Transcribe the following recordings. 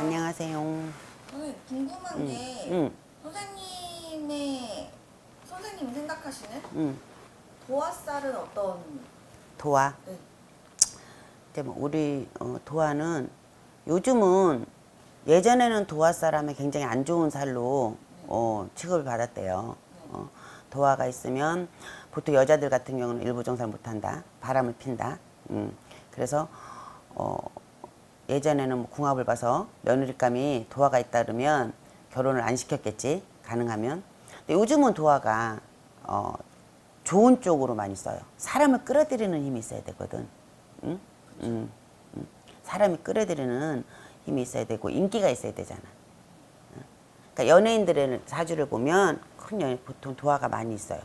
안녕하세요. 저는 궁금한 응, 게 응, 선생님의 선생님이 생각하시는 응. 도화살은 어떤 도화. 네. 뭐 우리 어, 도화는 요즘은 예전에는 도화 사람이 굉장히 안 좋은 살로 어, 취급을 받았대요. 어, 도화가 있으면 보통 여자들 같은 경우는 일부 정살 못한다, 바람을 핀다. 음, 그래서 어, 예전에는 뭐 궁합을 봐서 며느리감이 도화가 있다 그러면 결혼을 안 시켰겠지 가능하면. 근데 요즘은 도화가 어, 좋은 쪽으로 많이 써요. 사람을 끌어들이는 힘이 있어야 되거든. 응? 응, 응. 사람이 끌어들이는 힘이 있어야 되고 인기가 있어야 되잖아. 응? 그러니까 연예인들의 사주를 보면 큰 연, 보통 도화가 많이 있어요.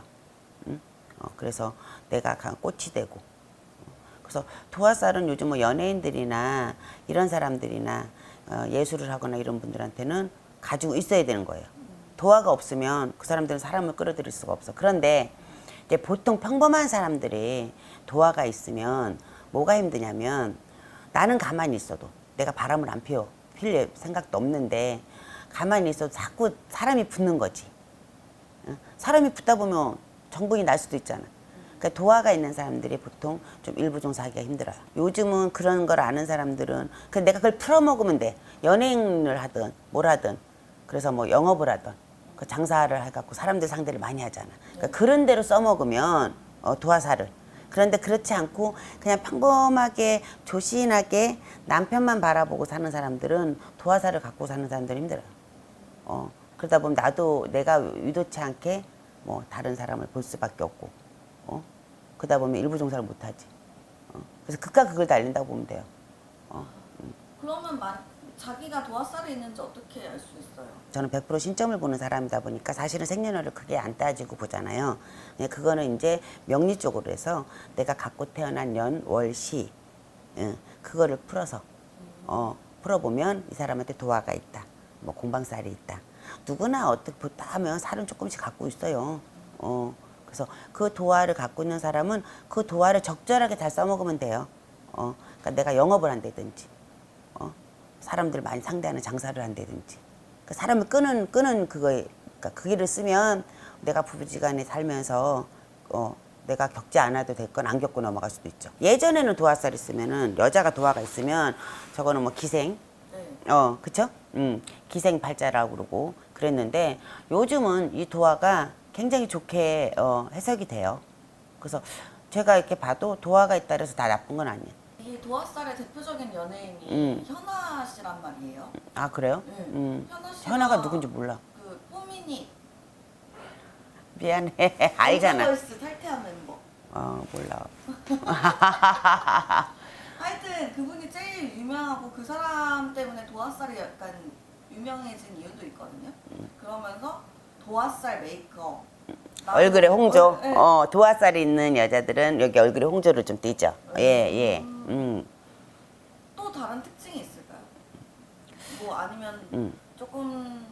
응? 어, 그래서 내가 가- 꽃이 되고. 그래서 도화살은 요즘 뭐 연예인들이나 이런 사람들이나 어, 예술을 하거나 이런 분들한테는 가지고 있어야 되는 거예요. 도화가 없으면 그 사람들은 사람을 끌어들일 수가 없어. 그런데 이제 보통 평범한 사람들이 도화가 있으면 뭐가 힘드냐면 나는 가만히 있어도 내가 바람을 안 피워 필 생각도 없는데 가만히 있어도 자꾸 사람이 붙는 거지. 응? 사람이 붙다 보면 정분이 날 수도 있잖아. 그러니까 도화가 있는 사람들이 보통 좀 일부 종사하기가 힘들어요. 요즘은 그런 걸 아는 사람들은 그 내가 그걸 풀어먹으면 돼. 연예인을 하든 뭘 하든 그래서 뭐 영업을 하든 그 장사를 해갖고 사람들 상대를 많이 하잖아. 그러니까 그런 대로 써먹으면 어, 도화살을. 그런데 그렇지 않고 그냥 평범하게 조신하게 남편만 바라보고 사는 사람들은 도화살을 갖고 사는 사람들이 힘들어요. 어, 그러다 보면 나도 내가 의도치 않게 뭐 다른 사람을 볼 수밖에 없고, 어, 그러다 보면 일부 종사를 못하지. 어, 그래서 극과 극을 달린다고 보면 돼요. 그러면 만 자기가 도화살이 있는지 어떻게 알 수 있어요? 저는 100% 신점을 보는 사람이다 보니까 사실은 생년월일 크게 안 따지고 보잖아요. 예, 그거는 이제 명리 쪽으로 해서 내가 갖고 태어난 년, 월, 시, 예, 그거를 풀어서 어, 풀어보면 이 사람한테 도화가 있다. 뭐 공방살이 있다. 누구나 어떻게 보다 하면 살은 조금씩 갖고 있어요. 어, 그래서 그 도화를 갖고 있는 사람은 그 도화를 적절하게 잘 써먹으면 돼요. 어, 그러니까 내가 영업을 한다든지, 어, 사람들 많이 상대하는 장사를 한다든지, 그 사람을 끄는 끄는 그거에, 그러니까 그 길을 쓰면 내가 부부지간에 살면서 어, 내가 겪지 않아도 될 건 안 겪고 넘어갈 수도 있죠. 예전에는 도화살 있으면은 여자가 도화가 있으면 저거는 뭐 기생, 네. 어, 그쵸? 음, 기생 팔자라고 그러고 그랬는데 요즘은 이 도화가 굉장히 좋게 어, 해석이 돼요. 그래서 제가 이렇게 봐도 도화가 있다 그래서 다 나쁜 건 아니에요. 이 도화살의 대표적인 연예인이 음. 현아 씨란 말이에요. 아, 그래요? 네. 음. 현아 씨가 현아가 누군지 몰라. 그 포미닛 미안해. 알잖아. 걸스 탈퇴한 멤버. 어, 몰라. 하여튼 그분이 제일 유명하고 그 사람 때문에 도화살이 약간 유명해진 이유도 있거든요. 그러면서 도화살 메이크업. 나도- 얼굴에 홍조. 어, 네. 어, 도화살이 있는 여자들은 여기 얼굴에 홍조를 좀 띠죠. 예, 예. 음. 또 다른 특징이 있을까요? 뭐 아니면 음. 조금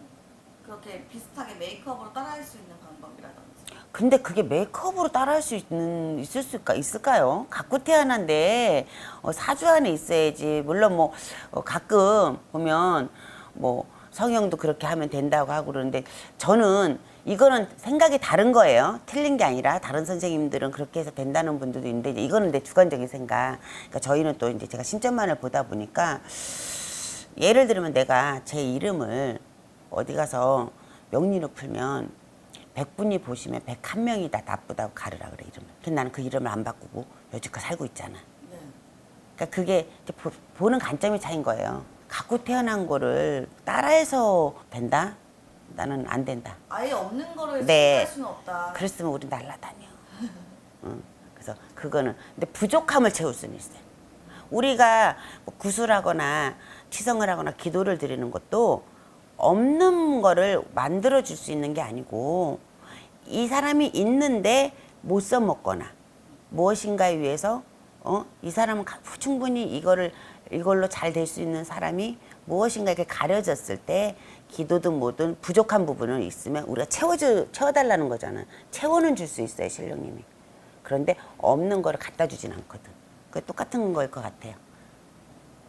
그렇게 비슷하게 메이크업으로 따라할 수 있는 방법이라든지. 근데 그게 메이크업으로 따라할 수 있는 있을 수가 있을까요? 갖고 태어난데 어, 사주 안에 있어야지. 물론 뭐 어, 가끔 보면 뭐 성형도 그렇게 하면 된다고 하고 그러는데 저는 이거는 생각이 다른 거예요. 틀린 게 아니라 다른 선생님들은 그렇게 해서 된다는 분들도 있는데 이거는 내 주관적인 생각. 그러니까 저희는 또 이제 제가 신점만을 보다 보니까 예를 들면 내가 제 이름을 어디 가서 명리로 풀면 100분이 보시면 101명이 다 나쁘다고 가르라 그래 이름을. 근데 나는 그 이름을 안 바꾸고 여지껏 살고 있잖아. 네. 그러니까 그게 보, 보는 관점의 차이인 거예요. 갖고 태어난 거를 따라해서 된다? 나는 안 된다. 아예 없는 거를 네. 할 수는 없다. 그랬으면 우리 날라다녀. 응. 그래서 그거는 근데 부족함을 채울 수는 있어요. 우리가 뭐 구술하거나 치성을 하거나 기도를 드리는 것도 없는 거를 만들어 줄 수 있는 게 아니고 이 사람이 있는데 못 써먹거나 무엇인가에 위해서 어? 이 사람은 가- 충분히 이거를 이걸로 잘 될 수 있는 사람이 무엇인가 이렇게 가려졌을 때 기도든 뭐든 부족한 부분은 있으면 우리가 채워줘 채워달라는 거잖아. 채워는 줄 수 있어요 신령님이. 그런데 없는 거를 갖다 주진 않거든. 그 똑같은 거일 것 같아요.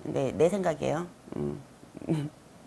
근데 내 생각이에요. 음.